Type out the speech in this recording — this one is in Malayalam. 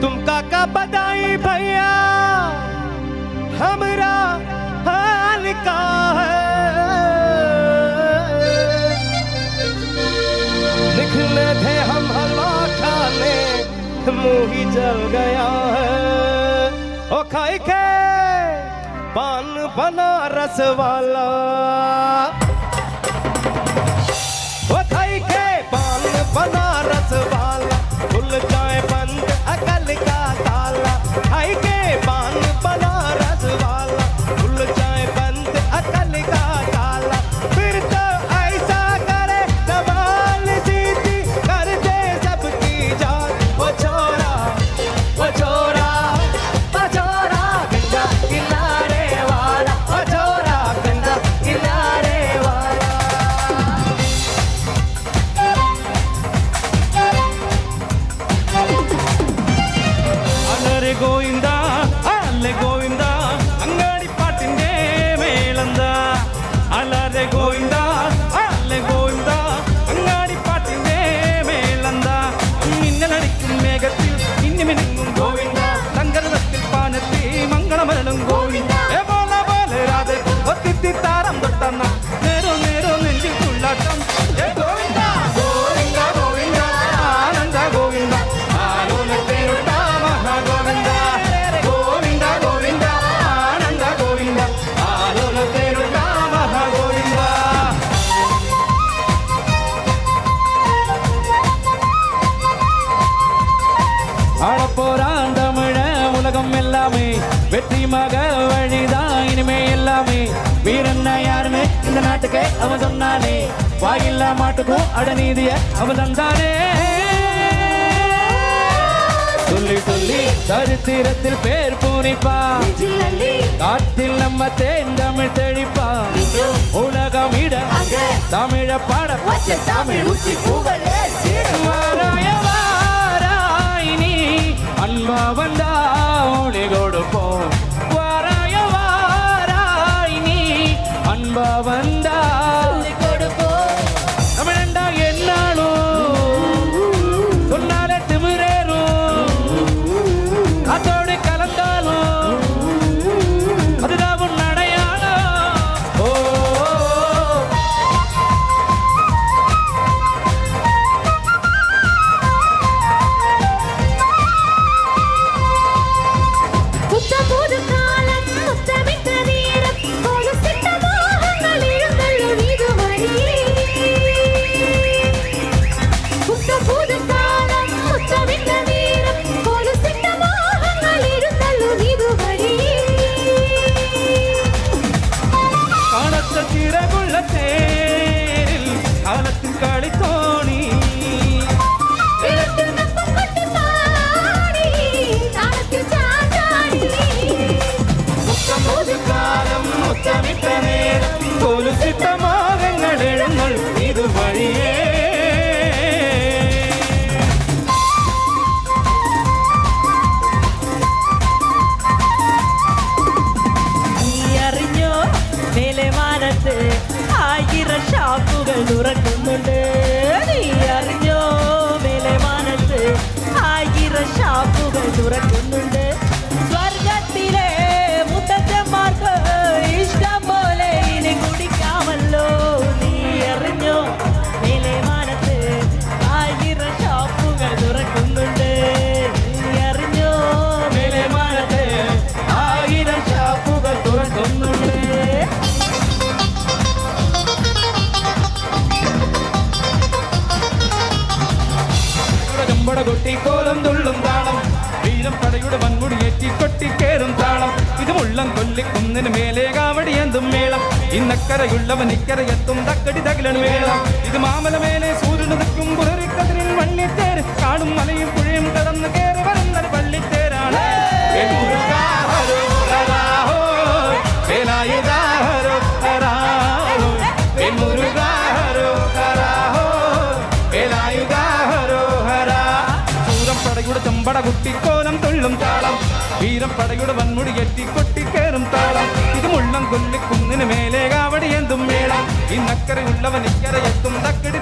तुमका का बधाई भैया? हमरा हाल का है? निकले थे हम हलवा खाने मुँह ही जल गया है। ओ खाई के पान बनारस वाला। ओ खाई के पान बनारस de gol. உலகம் எல்லாமே வெற்றி மக வழிதான் இனிமே எல்லாமே. வீரன்னா யாருன்னு இந்த நாட்டுக்கு அவன் சொன்னானே. வாயில்லா மாட்டுக்கும் அடநீதிய அவன் தந்தானே. சொல்லி சொல்லி சரித்திரத்தில் பேர் பூரிப்பா. காட்டில் நம்ம தேன் தமிழ் தெளிப்பா. உலகம் இட தமிழ பாட தமிழ் உச்சி பூவலே. வாராய வாராய் நீ. அன்பா வந்த ഷാപ്പുകൾ ചെമ്പട കൊട്ടി കോലം തുള്ളും താളം. വീരം പടയുടെ വൻമുടി ഏറ്റി കൊട്ടിക്കേറും താളം. ഇത് മുള്ളം കൊല്ലിക്കുന്നിന് മേലെ കാവടിയന്തും മേളം. ഇന്നക്കരയുള്ളവൻ ഇക്കരയെത്തും തക്കടി തകിലൻ മേളം. ഇത് മാമല മേലെ സൂര്യൻ നിൽക്കും പുലരിക്കതിരിൽ വള്ളിത്തേര്. കാടും മലയും പുഴയും കടന്ന് കയറി വരുന്നത് പള്ളിത്തേരാണ്. വെണ്ണൂറുകാരോ, കുട്ടിക്കോലം തുള്ളും താളം. വീരം പടയുടെ വൻമുടി എത്തി കൊട്ടിക്കേറും താളം. ഇത് മുള്ളം കൊല്ലിക്കുന്നിന് മേലെ കാവടി എന്തും മേളം. ഇന്നക്കരയുള്ളവൻ ഇക്കരയെത്തും തക്കടി